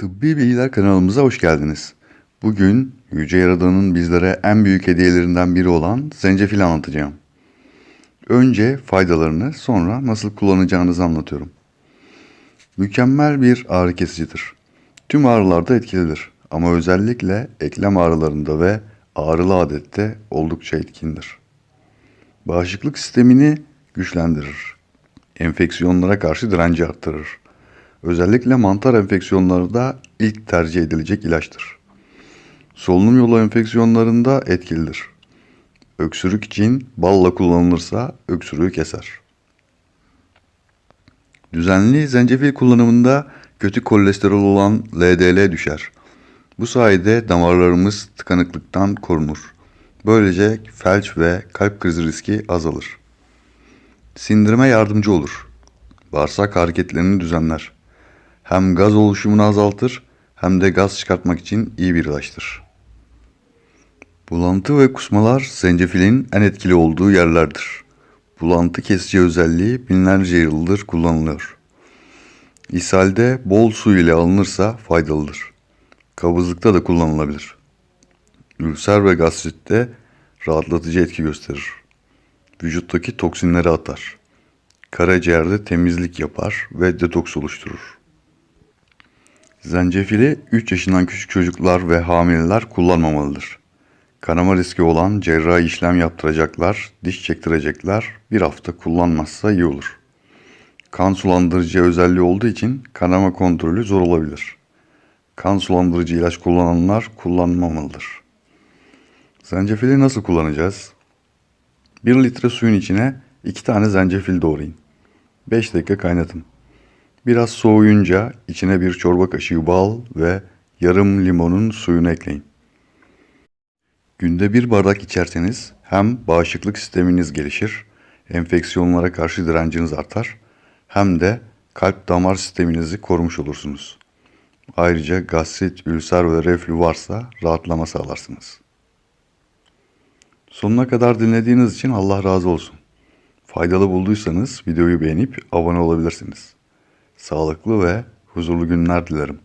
Tıbbi Bilgiler kanalımıza hoş geldiniz. Bugün Yüce Yaradan'ın bizlere en büyük hediyelerinden biri olan zencefil anlatacağım. Önce faydalarını sonra nasıl kullanacağınızı anlatıyorum. Mükemmel bir ağrı kesicidir. Tüm ağrılarda etkilidir ama özellikle eklem ağrılarında ve ağrılı adette oldukça etkindir. Bağışıklık sistemini güçlendirir. Enfeksiyonlara karşı direnci arttırır. Özellikle mantar enfeksiyonlarında ilk tercih edilecek ilaçtır. Solunum yolu enfeksiyonlarında etkilidir. Öksürük için balla kullanılırsa öksürüğü keser. Düzenli zencefil kullanımında kötü kolesterol olan LDL düşer. Bu sayede damarlarımız tıkanıklıktan korunur. Böylece felç ve kalp krizi riski azalır. Sindirime yardımcı olur. Bağırsak hareketlerini düzenler. Hem gaz oluşumunu azaltır hem de gaz çıkartmak için iyi bir ilaçtır. Bulantı ve kusmalar zencefilin en etkili olduğu yerlerdir. Bulantı kesici özelliği binlerce yıldır kullanılıyor. İshalde bol su ile alınırsa faydalıdır. Kabızlıkta da kullanılabilir. Ülser ve gastritte rahatlatıcı etki gösterir. Vücuttaki toksinleri atar. Karaciğerde temizlik yapar ve detoks oluşturur. Zencefili 3 yaşından küçük çocuklar ve hamileler kullanmamalıdır. Kanama riski olan cerrahi işlem yaptıracaklar, diş çektirecekler bir hafta kullanmazsa iyi olur. Kan sulandırıcı özelliği olduğu için kanama kontrolü zor olabilir. Kan sulandırıcı ilaç kullananlar kullanmamalıdır. Zencefili nasıl kullanacağız? 1 litre suyun içine 2 tane zencefil doğrayın. 5 dakika kaynatın. Biraz soğuyunca içine bir çorba kaşığı bal ve yarım limonun suyunu ekleyin. Günde bir bardak içerseniz hem bağışıklık sisteminiz gelişir, enfeksiyonlara karşı direnciniz artar, hem de kalp damar sisteminizi korumuş olursunuz. Ayrıca gastrit, ülser ve reflü varsa rahatlama sağlarsınız. Sonuna kadar dinlediğiniz için Allah razı olsun. Faydalı bulduysanız videoyu beğenip abone olabilirsiniz. Sağlıklı ve huzurlu günler dilerim.